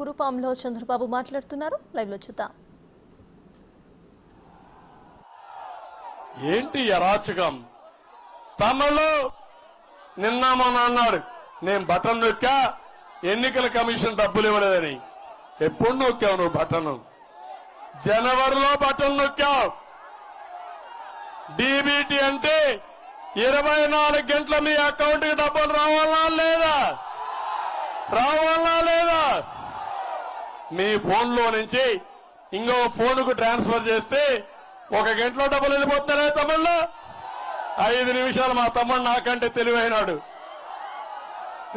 కురుపాంలో చంద్రబాబు మాట్లాడుతున్నారు. లైవ్లో చూద్దాం. ఏంటి అరాచకం? తమలో నిన్న మొన్న అన్నాడు నేను బటన్ నొక్కా ఎన్నికల కమిషన్ డబ్బులు ఇవ్వలేదని. ఎప్పుడు నొక్కావు నువ్వు బటన్? జనవరిలో బటన్ నొక్కావు. డీబీటీ అంటే ఇరవై నాలుగు గంటల మీ అకౌంట్కి డబ్బులు రావాలా లేదా? రావాలా లేదా? మీ ఫోన్లో నుంచి ఇంకో ఫోన్కు ట్రాన్స్ఫర్ చేస్తే ఒక గంటలో డబ్బులు వెళ్ళిపోతున్నారే తమ్ముళ్ళు? ఐదు నిమిషాలు మా తమ్ముడు నాకంటే తెలివైనాడు.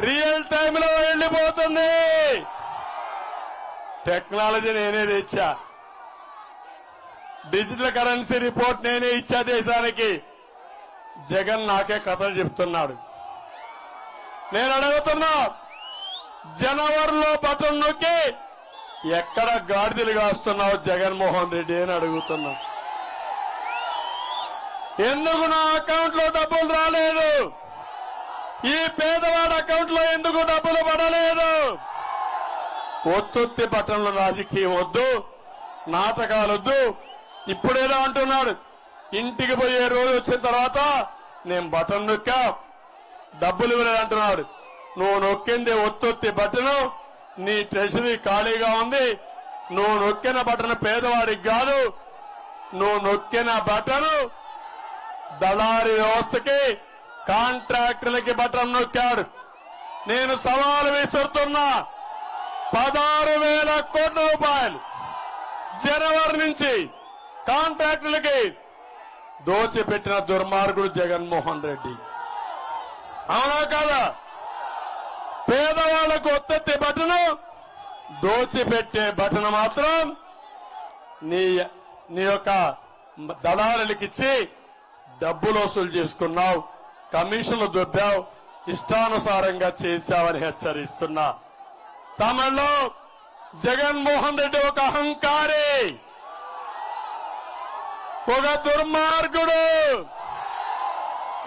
రియల్ టైంలో వెళ్ళిపోతుంది. టెక్నాలజీ నేనే తెచ్చా. డిజిటల్ కరెన్సీ రిపోర్ట్ నేనే ఇచ్చా దేశానికి. జగన్ నాకే కథలు చెప్తున్నాడు. నేను అడుగుతున్నా జనవరిలో బటన్ నొక్కి ఎక్కడ గాడిదలు కాస్తున్నావు జగన్మోహన్ రెడ్డి అని అడుగుతున్నా. ఎందుకు నా అకౌంట్లో డబ్బులు రాలేదు? ఈ పేదవాడి అకౌంట్లో ఎందుకు డబ్బులు పడలేదు? ఒత్తుత్తి బట్టన్లు రాజకీయం వద్దు నాటకాలొద్దు ఇప్పుడేదో అంటున్నాడు ఇంటికి పోయే రోజు వచ్చిన తర్వాత నేను బటన్ నొక్కా. డబ్బులు ఇవ్వలేదు అంటున్నాడు. నువ్వు నొక్కింది ఒత్తొత్తి బటను నీ ట్రెషరీ ఖాళీగా ఉంది. నువ్వు నొక్కిన బటన్ పేదవాడికి కాదు. నువ్వు నొక్కిన బట్టను దళారి వ్యవస్థకి కాంట్రాక్టర్లకి బటన్ నొక్కాడు. నేను సవాలు విసురుతున్నా. పదహారు వేల కోట్ల రూపాయలు జనవరి నుంచి కాంట్రాక్టులకి దోచిపెట్టిన దుర్మార్గుడు జగన్మోహన్ రెడ్డి. అవునా కాదా? పేదవాళ్ళకు ఒత్తెత్తే బటను దోచిపెట్టే బటన్ మాత్రం నీ నీ యొక్క దళారులకిచ్చి డబ్బులు వసూలు చేసుకున్నావు కమిషన్లు దొబ్బావు ఇష్టానుసారంగా చేశావని హెచ్చరిస్తున్నా. తమలో జగన్మోహన్ రెడ్డి ఒక అహంకారి ఒక దుర్మార్గుడు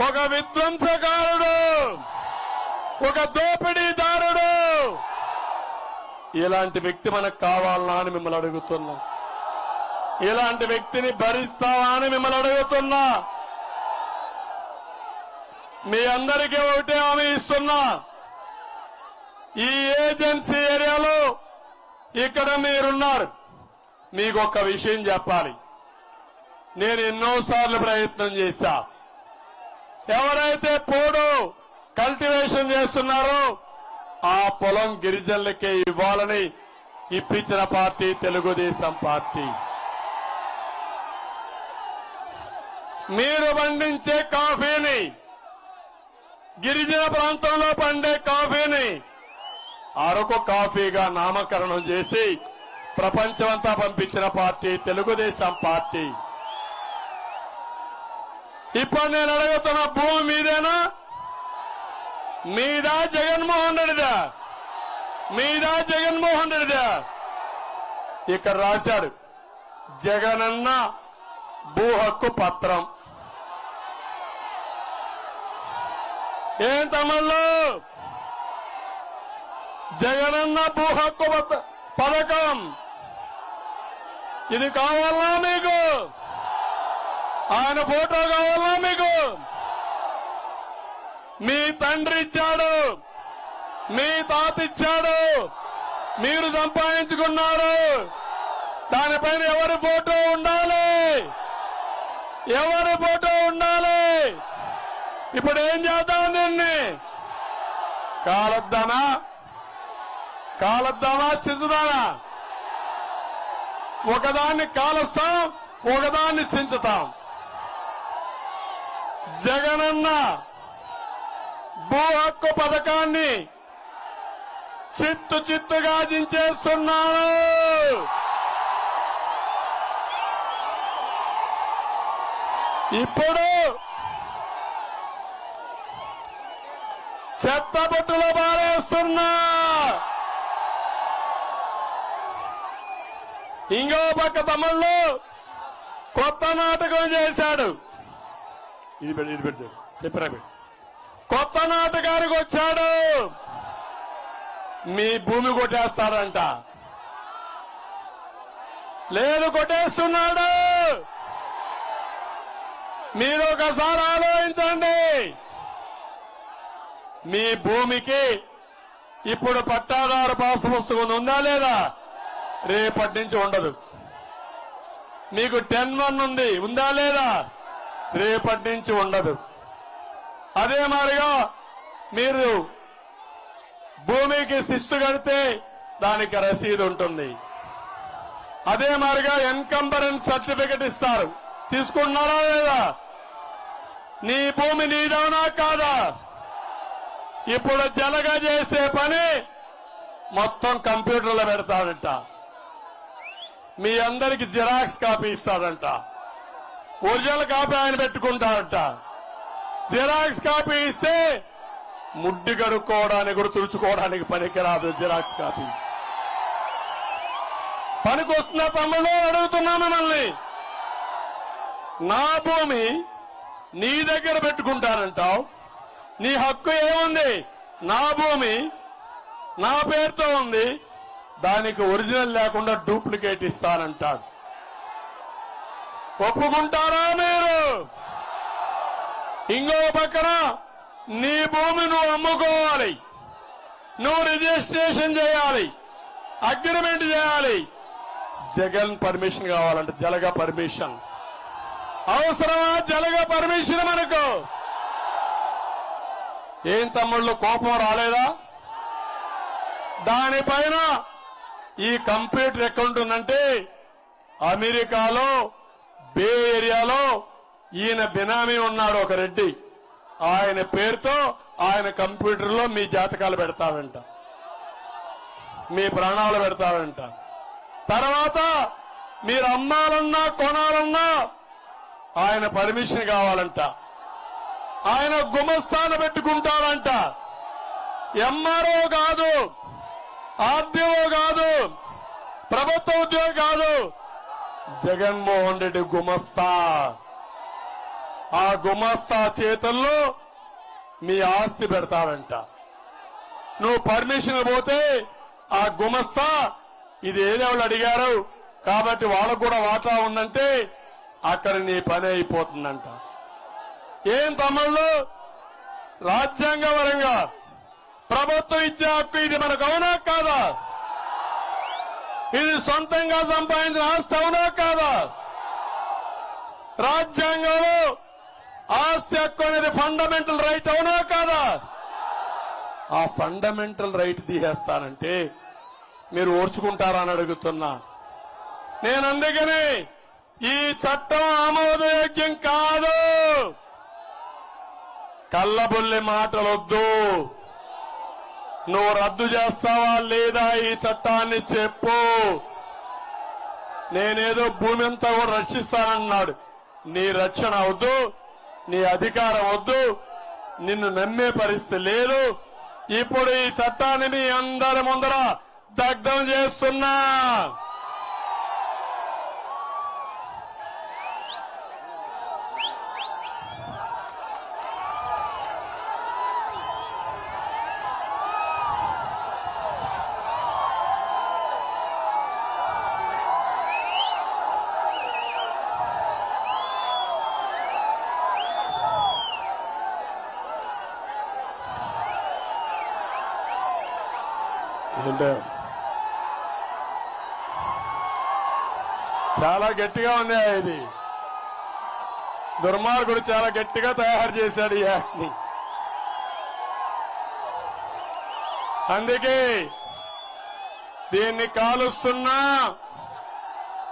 ఒక విధ్వంసకారుడు. ఒక దోపిడీదారుడు. ఇలాంటి వ్యక్తి మనకు కావాలనా అని మిమ్మల్ని అడుగుతున్నా. ఇలాంటి వ్యక్తిని భరిస్తావా అని మిమ్మల్ని అడుగుతున్నా. మీ అందరికీ ఒకటే హామీ ఇస్తున్నా. ఈ ఏజెన్సీ ఏరియాలో ఇక్కడ మీరున్నారు. మీకు ఒక విషయం చెప్పాలి. నేను ఎన్నోసార్లు ప్రయత్నం చేశా. ఎవరైతే పోడు కల్టివేషన్ చేస్తున్నారో. ఆ పొలం గిరిజనులకే ఇవ్వాలని ఇప్పించిన పార్టీ తెలుగుదేశం పార్టీ. మీరు పండించే కాఫీని గిరిజన ప్రాంతంలో పండే కాఫీని అరకు కాఫీగా నామకరణం చేసి ప్రపంచమంతా పంపించిన పార్టీ తెలుగుదేశం పార్టీ. ఇప్పుడు నేను అడుగుతున్న భూమి మీదేనా? మీదా జగన్మోహన్ రెడ్డిదా? మీదా జగన్మోహన్ రెడ్డిదా? ఇక్కడ రాశాడు జగనన్న భూ హక్కు పత్రం. ఏం తమల్లో జగనన్న భూ హక్కు పథకం. ఇది కావాలా మీకు? ఆయన ఫోటో కావాలా మీకు? మీ తండ్రి ఇచ్చాడు. మీ తాత ఇచ్చాడు. మీరు సంపాదించుకున్నారు. దానిపైన ఎవరి ఫోటో ఉండాలి? ఎవరి ఫోటో ఉండాలి? ఇప్పుడు ఏం చేద్దాం దీన్ని? కాలద్దానా కాలద్దానా చించుదానా ఒకదాన్ని కాలుస్తాం ఒకదాన్ని చించుతాం. జగనన్న భూ హక్కు పథకాన్ని చిత్తు చిత్తుగా దించేస్తున్నాను. ఇప్పుడు చెత్త బుట్టలో పారేస్తున్నా. ఇంకో పక్క తమ్ముళ్ళు కొత్త నాటకం చేశాడు. ఇది పెట్టి ఇది పెట్టి. చెప్పరా పెట్టి కొత్త నాటకానికి వచ్చాడు. మీ భూమి కొట్టేస్తాడంట. లేదు కొట్టేస్తున్నాడు. మీరు ఒకసారి ఆలోచించండి. మీ భూమికి ఇప్పుడు పట్టాదారు పాస్ పుస్తకం ఉందా లేదా? రేపటి నుంచి ఉండదు. మీకు టెన్ వన్ ఉంది ఉందా లేదా? రేపటి నుంచి ఉండదు. అదే మాదిరిగా మీరు భూమికి శిస్తు కడితే దానికి రసీదు ఉంటుంది. అదే మాదిరిగా ఎన్కంబరెన్స్ సర్టిఫికెట్ ఇస్తారు. తీసుకుంటున్నారా లేదా? నీ భూమి నీదవునా కాదా? ఇప్పుడు జలగ చేసే పని మొత్తం కంప్యూటర్లో పెడతాడంట. మీ అందరికి జిరాక్స్ కాపీ ఇస్తాడంట. ఒరిజినల్ కాపీ ఆయన పెట్టుకుంటాడంట. జిరాక్స్ కాపీ ఇస్తే ముడ్డి కడుక్కోవడానికి కూడా తుడుచుకోవడానికి పనికిరాదు జిరాక్స్ కాపీ. పనికొస్తున్న తమ్ముళ్ళు? అడుగుతున్నా మిమ్మల్ని. నా భూమి నీ దగ్గర పెట్టుకుంటానంటావు. నీ హక్కు ఏముంది? నా భూమి నా పేరుతో ఉంది. దానికి ఒరిజినల్ లేకుండా డూప్లికేట్ ఇస్తానంటాడు. ఒప్పుకుంటారా మీరు? ఇంకో పక్కన నీ భూమి నువ్వు అమ్ముకోవాలి. నువ్వు రిజిస్ట్రేషన్ చేయాలి. అగ్రిమెంట్ చేయాలి. జగన్ పర్మిషన్ కావాలంటే జలగ పర్మిషన్. అవసరమా జలగ పర్మిషన్ మనకు? ఏం తమ్ముళ్ళు కోపం రాలేదా? దానిపైన ఈ కంప్యూటర్ ఎక్కడ ఉంటుందంటే అమెరికాలో బే ఏరియాలో ఈయన బినామీ ఉన్నాడు ఒక రెడ్డి. ఆయన పేరుతో ఆయన కంప్యూటర్లో మీ జాతకాలు పెడతాడంట. మీ ప్రాణాలు పెడతాడంట. తర్వాత మీరు అమ్మాలన్నా కొనాలన్నా ఆయన పర్మిషన్ కావాలంట. ఆయన గుమస్థాన పెట్టుకుంటాడంట. ఎంఆర్ఓ కాదు ఆర్డీఓ కాదు ప్రభుత్వ ఉద్యోగి కాదు. జగన్మోహన్ రెడ్డి గుమస్తా. ఆ గుమస్తా చేతుల్లో మీ ఆస్తి పెడతాడంట నువ్వు పర్మిషన్ పోతే ఆ గుమస్తా ఇది ఏదేవాళ్ళు అడిగారు? కాబట్టి వాళ్ళకు కూడా వాటా ఉందంటే అక్కడ నీ పని అయిపోతుందంట. ఏం తమ్ముళ్ళు? రాజ్యాంగపరంగా ప్రభుత్వం ఇచ్చే హక్కు ఇది మనకు అవునా కాదా? ఇది సొంతంగా సంపాదించిన ఆస్తి అవునా కాదా? రాజ్యాంగంలో ఆస్తి హక్కు అనేది ఫండమెంటల్ రైట్ అవునా కాదా? ఆ ఫండమెంటల్ రైట్ తీసేస్తానంటే మీరు ఓర్చుకుంటారా అని అడుగుతున్నా. నేను అందుకని ఈ చట్టం ఆమోదయోగ్యం కాదు. కళ్ళబుల్లి మాటలొద్దు. నువ్వు రద్దు చేస్తావా లేదా ఈ చట్టాన్ని చెప్పు. నేనేదో భూమి అంతా కూడా రక్షిస్తానన్నాడు. నీ రక్షణ వద్దు. నీ అధికారం వద్దు నిన్ను నమ్మే పరిస్థితి లేదు. ఇప్పుడు ఈ చట్టాన్ని మీ అందరి ముందర దగ్ధం చేస్తున్నా. ఏంటో చాలా గట్టిగా ఉంది ఇది. దుర్మార్గుడు చాలా గట్టిగా తయారు చేశాడు ఈ అందుకే దీన్ని కాలుస్తున్నా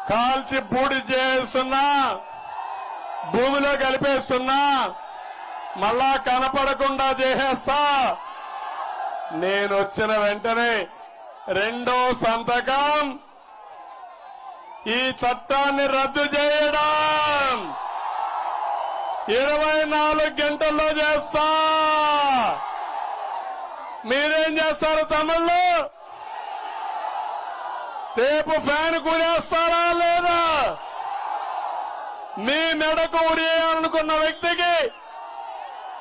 కాల్చి బూడి చేస్తున్నా భూమిలో కలిపేస్తున్నా మళ్ళా కనపడకుండా చేసేస్తా. నేను వచ్చిన వెంటనే రెండో సంతకం. ఈ చట్టాన్ని రద్దు చేయడం. ఇరవై నాలుగు గంటల్లో చేస్తా. మీరేం చేస్తారు తమిళ్ళు రేపు ఫ్యాన్ కూరేస్తారా లేదా? మీ మెడకు ఉరేయాలనుకున్న వ్యక్తికి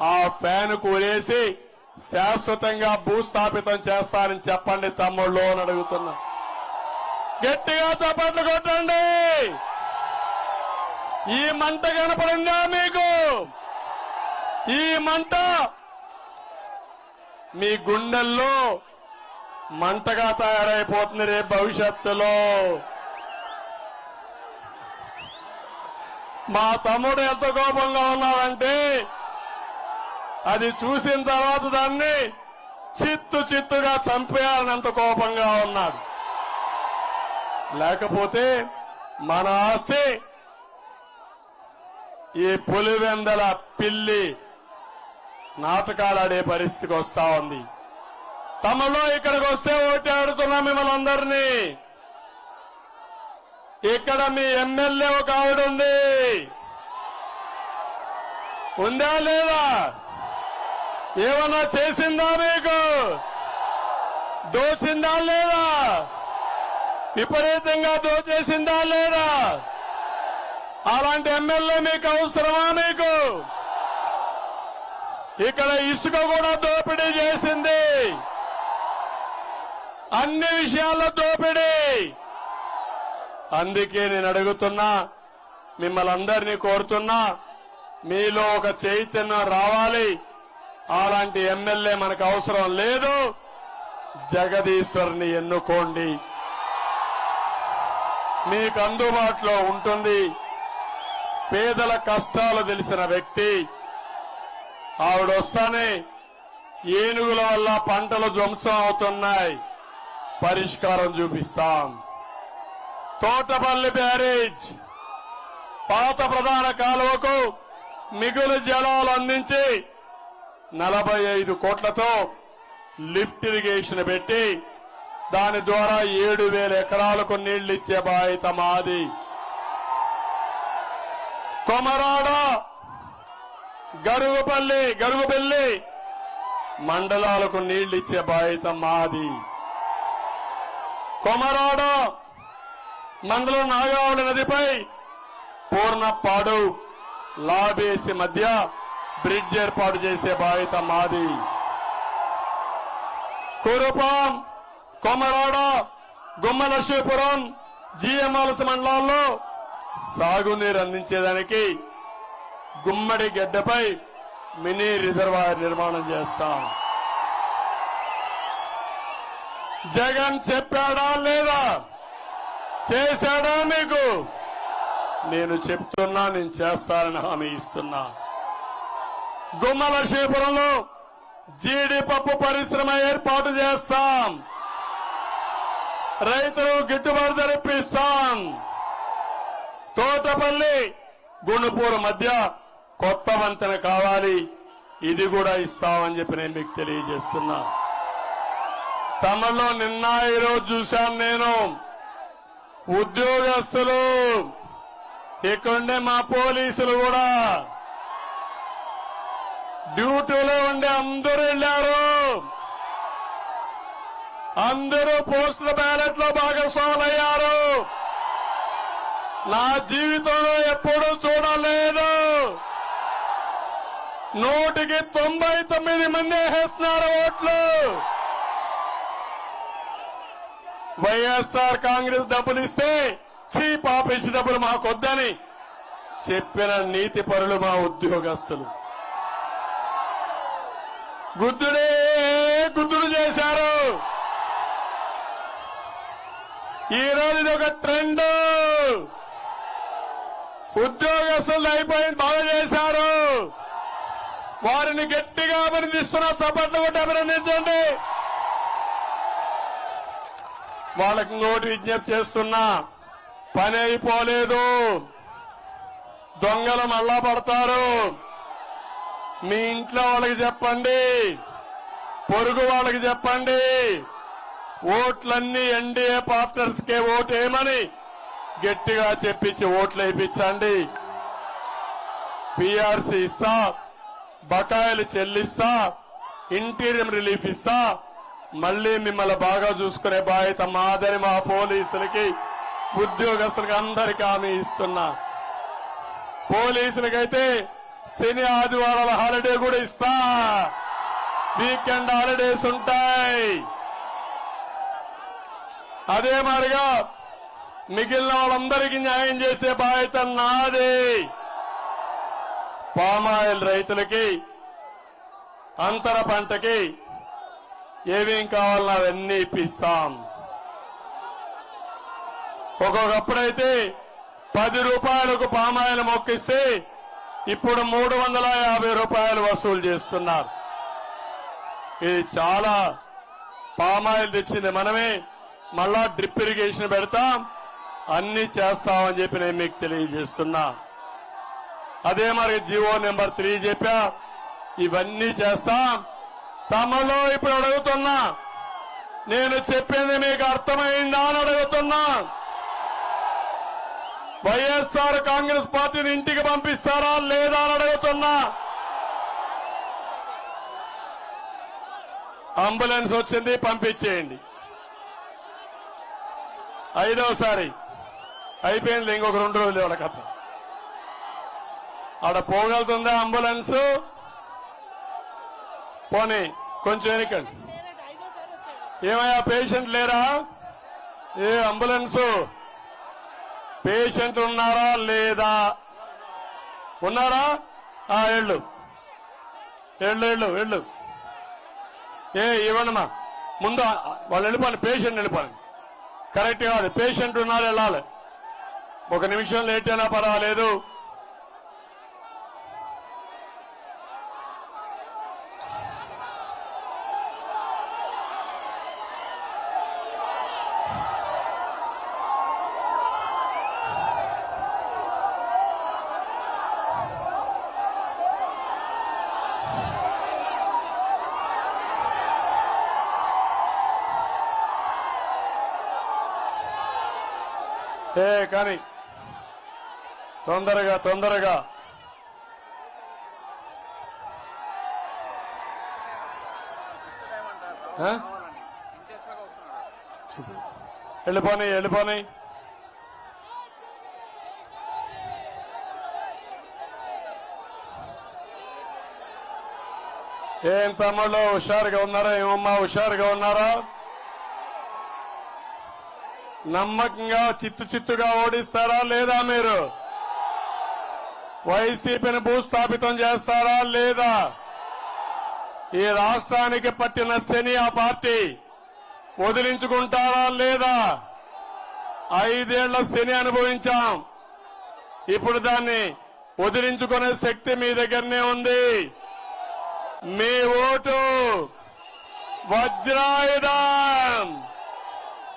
ఆ ఫ్యాన్ కూరేసి శాశ్వతంగా భూస్థాపితం చేస్తారని చెప్పండి తమ్ముళ్ళు అని అడుగుతున్నా. గట్టిగా చప్పట్లు కొట్టండి. ఈ మంట కనపడిందా మీకు? ఈ మంట మీ గుండెల్లో మంటగా తయారైపోతుంది రేపు భవిష్యత్తులో. మా తమ్ముడు ఎంత కోపంగా ఉన్నాడంటే అది చూసిన తర్వాత దాన్ని చిత్తు చిత్తుగా చంపేయాలనంత కోపంగా ఉన్నాడు. లేకపోతే మన ఆస్తి ఈ పులివెందల పిల్లి నాటకాలాడే పరిస్థితికి వస్తా ఉంది. తమలో ఇక్కడికి వస్తే ఓటి ఆడుతున్నా మిమ్మల్ని అందరినీ. ఇక్కడ మీ ఎమ్మెల్యే ఒక ఆవిడ ఉంది. ఉందా లేదా? ఏమన్నా చేసిందా మీకు? దోచిందా లేదా? విపరీతంగా దోచేసిందా లేదా? అలాంటి ఎమ్మెల్యే మీకు అవసరమా మీకు? ఇక్కడ ఇసుక కూడా దోపిడీ చేసింది. అన్ని విషయాల్లో దోపిడీ. అందుకే నేను అడుగుతున్నా మిమ్మల్ని అందరినీ కోరుతున్నా మీలో ఒక చైతన్యం రావాలి. అలాంటి ఎమ్మెల్యే మనకు అవసరం లేదు. జగదీశ్వర్ని ఎన్నుకోండి. మీకు అందుబాటులో ఉంటుంది. పేదల కష్టాలు తెలిసిన వ్యక్తి. ఆవిడ వస్తానే ఏనుగుల వల్ల పంటలు ధ్వంసం అవుతున్నాయి. పరిష్కారం చూపిస్తాం. తోటపల్లి బ్యారేజ్. పాత ప్రధాన కాలువకు మిగులు జలాలు అందించి నలభై ఐదు కోట్లతో లిఫ్ట్ ఇరిగేషన్ పెట్టి దాని ద్వారా ఏడు వేల ఎకరాలకు నీళ్ళిచ్చే బాధ్యత మాది. కొమరాడ గరుగుపల్లి గరుగుపల్లి మండలాలకు నీళ్ళిచ్చే బాధ్యత మాది. కొమరాడ మండలం నాగావళి నదిపై పూర్ణపాడు లాబేసి మధ్య బ్రిడ్జ్ ఏర్పాటు చేసే బాధ్యత మాది. కురుపాం కొమరాడ గుమ్మలక్ష్మీపురం జిఎంఆర్ఎస్ మండలాల్లో సాగునీరు అందించేదానికి గుమ్మడి గడ్డపై మినీ రిజర్వాయర్ నిర్మాణం చేస్తాం. జగన్ చెప్పాడా లేదా? చేశాడా మీకు? నేను చెప్తున్నా నేను చేస్తానని హామీ ఇస్తున్నా. గుమ్మలక్ష్మీపురంలో జీడిపప్పు పరిశ్రమ ఏర్పాటు చేస్తాం. రైతులు గిట్టుబాటు ధర తోటపల్లి గుణపూర్ మధ్య కొత్త వంతెన కావాలి. ఇది కూడా ఇస్తామని చెప్పి నేను మీకు తెలియజేస్తున్నా. తమలో నిన్న ఈరోజు చూశాను నేను. ఉద్యోగస్తులు ఇక్కడుండే మా పోలీసులు కూడా డ్యూటీలో ఉండే అందరూ వెళ్ళారు. అందరూ పోస్టల్ బ్యాలెట్లో భాగస్వాములయ్యారు. నా జీవితంలో ఎప్పుడూ చూడలేదు. నూటికి తొంభై తొమ్మిది మంది వేస్తున్నారు ఓట్లు. వైఎస్ఆర్ కాంగ్రెస్ డబ్బులు ఇస్తే చీప్ ఆఫీస్ డబ్బులు మాకొద్దని చెప్పిన నీతి పరులు మా ఉద్యోగస్తులు. గుద్దుడే గుద్దుడు చేశారు. ఈ రోజు ఇది ఒక ట్రెండ్ ఉద్యోగస్తులు అయిపోయింది బాగా చేశారు. వారిని గట్టిగా అభినందిస్తున్న సపట్లు కూడా అభినందించండి. వాళ్ళకి ఇంకోటి విజ్ఞప్తి చేస్తున్నా పని అయిపోలేదు. దొంగలు మళ్ళా పడతారు. మీ ఇంట్లో వాళ్ళకి చెప్పండి. పొరుగు వాళ్ళకి చెప్పండి. ఓట్లన్నీ ఎన్డీఏ పార్టర్స్ కే ఓటేయమని గట్టిగా చెప్పించి ఓట్లు వేయించండి పిఆర్సీ ఇస్తా బకాయిలు చెల్లిస్తా ఇంటీరియం రిలీఫ్ ఇస్తా. మళ్ళీ మిమ్మల్ని బాగా చూసుకునే బాధ్యత మాదని మా పోలీసులకి ఉద్యోగస్తులకి అందరికీ హామీ ఇస్తున్నా. పోలీసులకైతే శని ఆదివారాల హాలిడే కూడా ఇస్తా. వీకెండ్ హాలిడేస్ ఉంటాయి. అదే మాదిరిగా మిగిలిన వాళ్ళందరికీ న్యాయం చేసే బాధ్యత నాది. పామాయిల్ రైతులకి అంతర పంటకి ఏమేం కావాలన్నా అవన్నీ ఇప్పిస్తాం. ఒక్కొక్కప్పుడైతే పది రూపాయలకు పామాయిల్ మొక్కిస్తే ఇప్పుడు మూడు వందల యాభై రూపాయలు వసూలు చేస్తున్నారు. ఇది చాలా పామాయిల్ తెచ్చింది. మనమే మళ్ళా డ్రిప్ ఇరిగేషన్ పెడతాం. అన్ని చేస్తామని చెప్పి నేను మీకు తెలియజేస్తున్నా. అదే మరి జివో నెంబర్ త్రీ చెప్పా. ఇవన్నీ చేస్తాం. తమలో ఇప్పుడు అడుగుతున్నా. నేను చెప్పింది మీకు అర్థమైందా అని అడుగుతున్నా. వైఎస్ఆర్ కాంగ్రెస్ పార్టీని ఇంటికి పంపిస్తారా లేదా అని అడుగుతున్నా. అంబులెన్స్ వచ్చింది పంపించేయండి. ఐదవసారి అయిపోయింది ఇంకొక రెండు రోజులు వాళ్ళ కథ. ఆడ పోగలుగుతుందా అంబులెన్స్? పోనీ కొంచెం వెనకండి. ఏమయ్యా పేషెంట్ లేరా? ఏ అంబులెన్సు? పేషెంట్ ఉన్నారా లేదా? ఉన్నారా? ఆ ఎళ్ళు ఎళ్ళు ఎళ్ళు వెళ్ళు. ఏ ఇవ్వండమ్మా ముందు వాళ్ళు వెళ్ళిపోండి పేషెంట్ వెళ్ళిపోండి. కరెక్ట్ కాదు పేషెంట్ ఉన్నారు వెళ్ళాలి. ఒక నిమిషం లేట్ అయినా పర్వాలేదు. ఏ కానీ తొందరగా తొందరగా. ఆ? వెళ్ళిపోని వెళ్ళిపోని. ఏం తమ్ముళ్ళు హుషారుగా ఉన్నారా? ఏమమ్మా హుషారుగా ఉన్నారా? నమ్మకంగా చిత్తు చిత్తుగా ఓడిస్తారా లేదా మీరు? వైసీపీని భూస్థాపితం చేస్తారా లేదా? ఈ రాష్ట్రానికి పట్టిన శని ఆ పార్టీ వదిలించుకుంటారా లేదా? ఐదేళ్ళ శని అనుభవించాం. ఇప్పుడు దాన్ని వదిలించుకునే శక్తి మీ దగ్గరనే ఉంది. మీ ఓటు వజ్రాయుధం.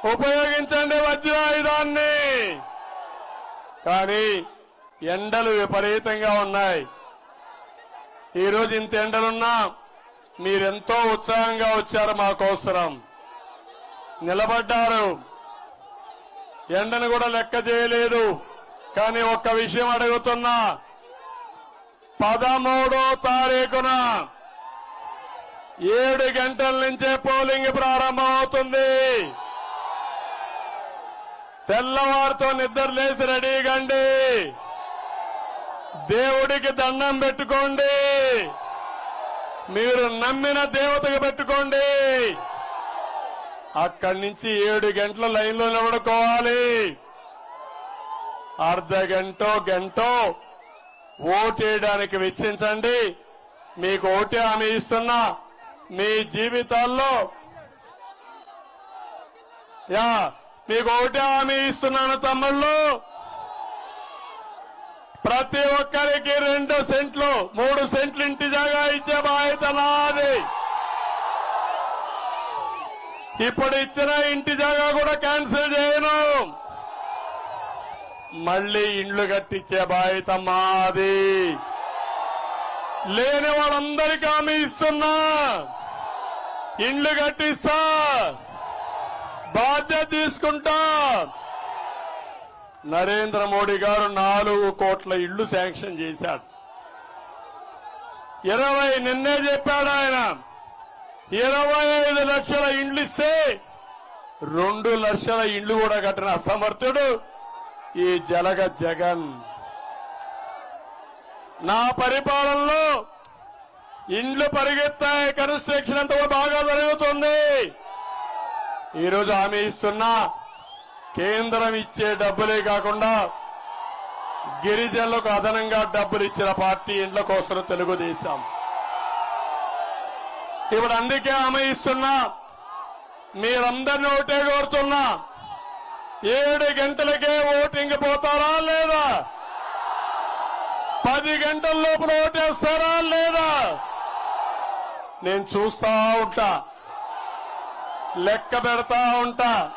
ఉపయోగించండి వజ్రాయుధాన్ని. కానీ ఎండలు విపరీతంగా ఉన్నాయి. ఈరోజు ఇంత ఎండలున్నా మీరెంతో ఉత్సాహంగా వచ్చారు మాకోసరం. నిలబడ్డారు. ఎండను కూడా లెక్క చేయలేదు. కానీ ఒక్క విషయం అడుగుతున్నా. పదమూడో తారీఖున ఏడు గంటల నుంచే పోలింగ్ ప్రారంభమవుతుంది. తెల్లవారితో నిద్ర లేచి రెడీగండి దేవుడికి దండం పెట్టుకోండి. మీరు నమ్మిన దేవతకు పెట్టుకోండి. అక్కడి నుంచి ఏడు గంటల లైన్లో నిలబడుకోవాలి. అర్ధ గంటో గంటో ఓటేయడానికి వెచ్చించండి. మీకు ఓటే హామీ ఇస్తున్నా. మీ జీవితాల్లో యా మీకు ఒకటే హామీ ఇస్తున్నాను తమ్ముళ్ళు. ప్రతి ఒక్కరికి రెండు సెంట్లు మూడు సెంట్లు ఇంటి జాగా ఇచ్చే బాధ్యత నాది. ఇప్పుడు ఇచ్చిన ఇంటి జాగా కూడా క్యాన్సిల్ చేయను. మళ్ళీ ఇండ్లు కట్టించే బాధ్యత మాది. లేని వాళ్ళందరికీ హామీ ఇస్తున్నా. ఇండ్లు కట్టిస్తా. బాధ్యత తీసుకుంటా. నరేంద్ర మోడీ గారు నాలుగు కోట్ల ఇళ్ళు శాంక్షన్ చేశాడు. ఇరవై నిన్నే చెప్పాడు ఆయన. ఇరవై ఐదు లక్షల ఇండ్లు ఇస్తే రెండు లక్షల ఇండ్లు కూడా కట్టిన అసమర్థుడు ఈ జలగ జగన్. నా పరిపాలనలో ఇండ్లు పరిగెత్తాయి కన్స్ట్రక్షన్ అంతా బాగా జరుగుతుంది. ఈరోజు హామీ ఇస్తున్నా కేంద్రం ఇచ్చే డబ్బులే కాకుండా గిరిజనులకు అదనంగా డబ్బులు ఇచ్చిన పార్టీ ఇండ్ల కోసం తెలుగుదేశం. ఇప్పుడు అందుకే ఆమె ఇస్తున్నా మీరందరినీ ఒకటే కోరుతున్నా ఏడు గంటలకే ఓటింగ్ పోతారా లేదా? పది గంటల లోపల ఓటేస్తారా లేదా? నేను చూస్తా ఉంటా. లెక్క పెడతా ఉంటా.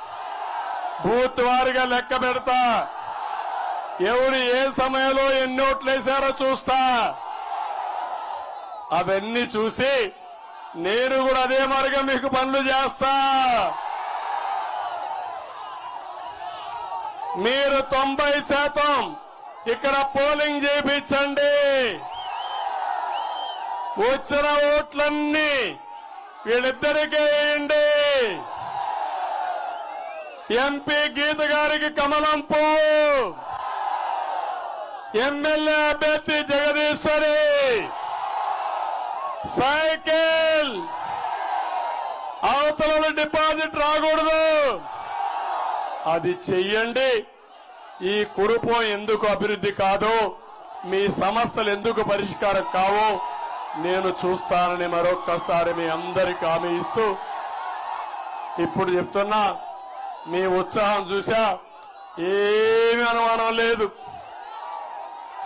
బూత్ వారిగా లెక్క పెడతా. ఎవరు ఏ సమయంలో ఎన్ని ఓట్లేసారో చూస్తా. అవన్నీ చూసి నేను కూడా అదే మార్గం మీకు పనులు చేస్తా. మీరు తొంభై శాతం ఇక్కడ పోలింగ్ చేయించండి. వచ్చిన ఓట్లన్నీ వీళ్ళిద్దరికే వేయండి. ఎంపీ గీత గారికి కమలం పువ్వు ఎమ్మెల్యే అభ్యర్థి జగదీశ్వరి. సైకిల్. అవతల డిపాజిట్ రాకూడదు. అది చెయ్యండి. ఈ కురుపం ఎందుకు అభివృద్ధి కాదు? మీ సమస్యలు ఎందుకు పరిష్కారం కావు? నేను చూస్తానని మరొక్కసారి మీ అందరికి హామీ ఇస్తూ ఇప్పుడు చెప్తున్నా. మీ ఉత్సాహం చూసా ఏమీ అనుమానం లేదు.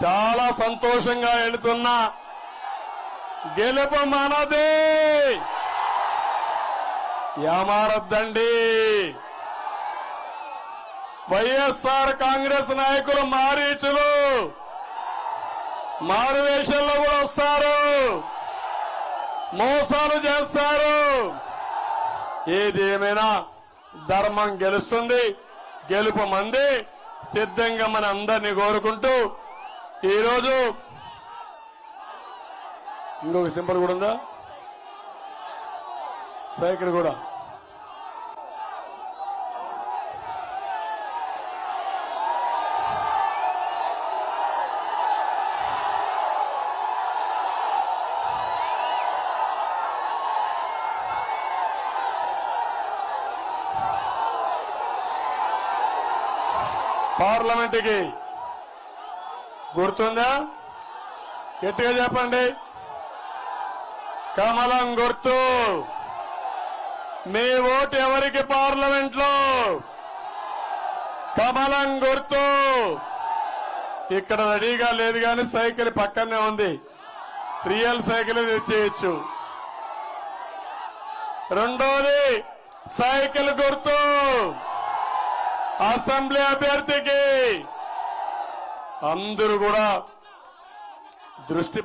చాలా సంతోషంగా వెళుతున్నా గెలుపు మనదే. ఏమారద్దండి వైఎస్ఆర్ కాంగ్రెస్ నాయకులు మారీచులు మారువేషంలో కూడా వస్తారు. మోసాలు చేస్తారు. ఏదేమైనా ధర్మం గెలుస్తుంది. గెలుపు మంది సిద్ధంగా మన అందరినీ కోరుకుంటూ ఈరోజు ఇంకొక సింబల్ కూడా ఉందా? సైకిల్ కూడా. పార్లమెంట్కి. గుర్తుందా? గట్టిగా చెప్పండి. కమలం గుర్తు. మీ ఓటు ఎవరికి పార్లమెంట్లో కమలం గుర్తు. ఇక్కడ రెడీగా లేదు కానీ సైకిల్ పక్కనే ఉంది. రియల్ సైకిల్ చేయొచ్చు రెండోది సైకిల్ గుర్తు. అసెంబ్లీ అభ్యర్థికి అందరూ కూడా దృష్టి